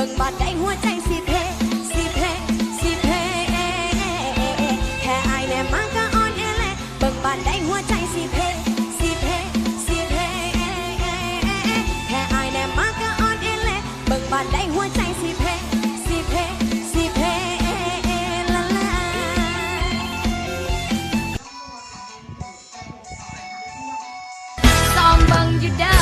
บิ่งบาดได้หัวใจสิเพสิเพสิเพแค่อายแน่มาก็อ่อนแอแลเบิ่งบาดได้หัวใจสิเพสิเพสิเพแค่อายแน่มาก็อ่อนแอแลเบิ่งบาดได้หัวใจสิเพสิเพสิเพละลาซองเบิ่งอยู่ได้